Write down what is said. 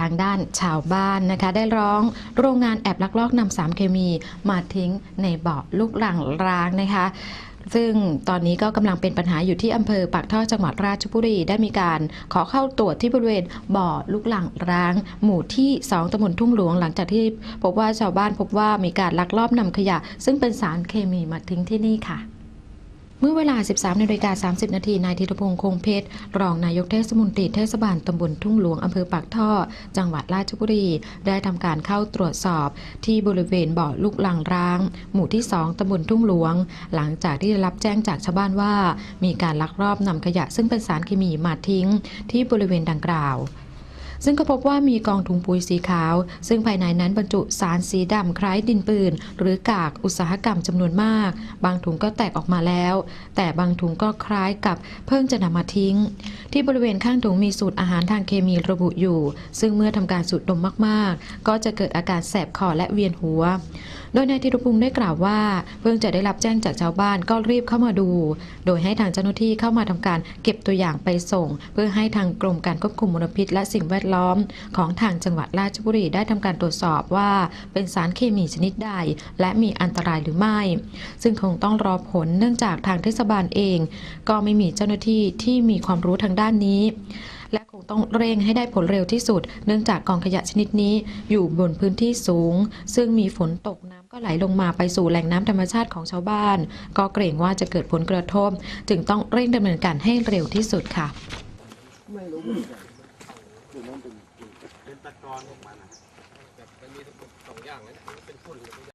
ทางด้านชาวบ้านนะคะ ได้ร้องโรงงานแอบลักลอบนำสารเคมีมาทิ้งในบ่อลูกหลังร้างนะคะซึ่งตอนนี้ก็กำลังเป็นปัญหาอยู่ที่อำเภอปากท่อจังหวัดราชบุรี ได้มีการขอเข้าตรวจที่บริเวณบ่อลูกหลังร้าง หมู่ที่ 2ตำบลทุ่งหลวงหลังจากที่พบว่าชาวบ้านพบว่ามีการลักลอบนำขยะ ซึ่งเป็นสารเคมีมาทิ้งที่นี่ค่ะ เมื่อเวลา 13นาฬิกา30 นาที นายธีรพงษ์คงเพชร รองนายกเทศมนตรีเทศบาลตำบลทุ่งหลวงอำเภอปากท่อ จังหวัดราชบุรี ได้ทำการเข้าตรวจสอบที่บริเวณบ่อลูกลังร้าง หมู่ที่ 2ตำบลทุ่งหลวง หลังจากที่ได้รับแจ้งจากชาวบ้านว่า มีการลักลอบนำขยะซึ่งเป็นสารเคมีมาทิ้ง ที่บริเวณดังกล่าว ซึ่งก็พบว่ามีกองถุงปุ๋ยสีขาว ซึ่งภายในนั้นบรรจุสารสีดำคล้ายดินปืน หรือกากอุตสาหกรรมจำนวนมาก บางถุงก็แตกออกมาแล้ว แต่บางถุงก็คล้ายกับเพิ่งจะนำมาทิ้ง ที่บริเวณข้างถุงมีสูตรอาหารทางเคมีระบุอยู่ ซึ่งเมื่อทำการสูดดมมาก ๆ ก็จะเกิดอาการแสบคอและเวียนหัว โดยนายธีรพงศ์ได้กล่าวว่า เพิ่งจะได้รับแจ้งจากชาวบ้านก็รีบเข้ามาดู โดยให้ทางเจ้าหน้าที่เข้ามาทำการเก็บตัวอย่างไปส่ง เพื่อให้ทางกรมการควบคุมมลพิษและสิ่งแวดล้อมของทางจังหวัดราชบุรีได้ทำการตรวจสอบว่าเป็นสารเคมีชนิดใด และมีอันตรายหรือไม่ ซึ่งคงต้องรอผลเนื่องจากทางเทศบาลเอง ก็ไม่มีเจ้าหน้าที่ที่มีความรู้ทางด้านนี้และคงต้องเร่งให้ได้ผลเร็วที่สุด เนื่องจากกองขยะชนิดนี้อยู่บนพื้นที่สูง ซึ่งมีฝนตกน้ำก็ไหลลงมาไปสู่แหล่งน้ำธรรมชาติของชาวบ้าน ก็เกรงว่าจะเกิดผลกระทบ จึงต้องเร่งดำเนินการให้เร็วที่สุดค่ะ เป็นตะกอนของมันอะแต่มันมีสองอย่างนะเป็นพุ่น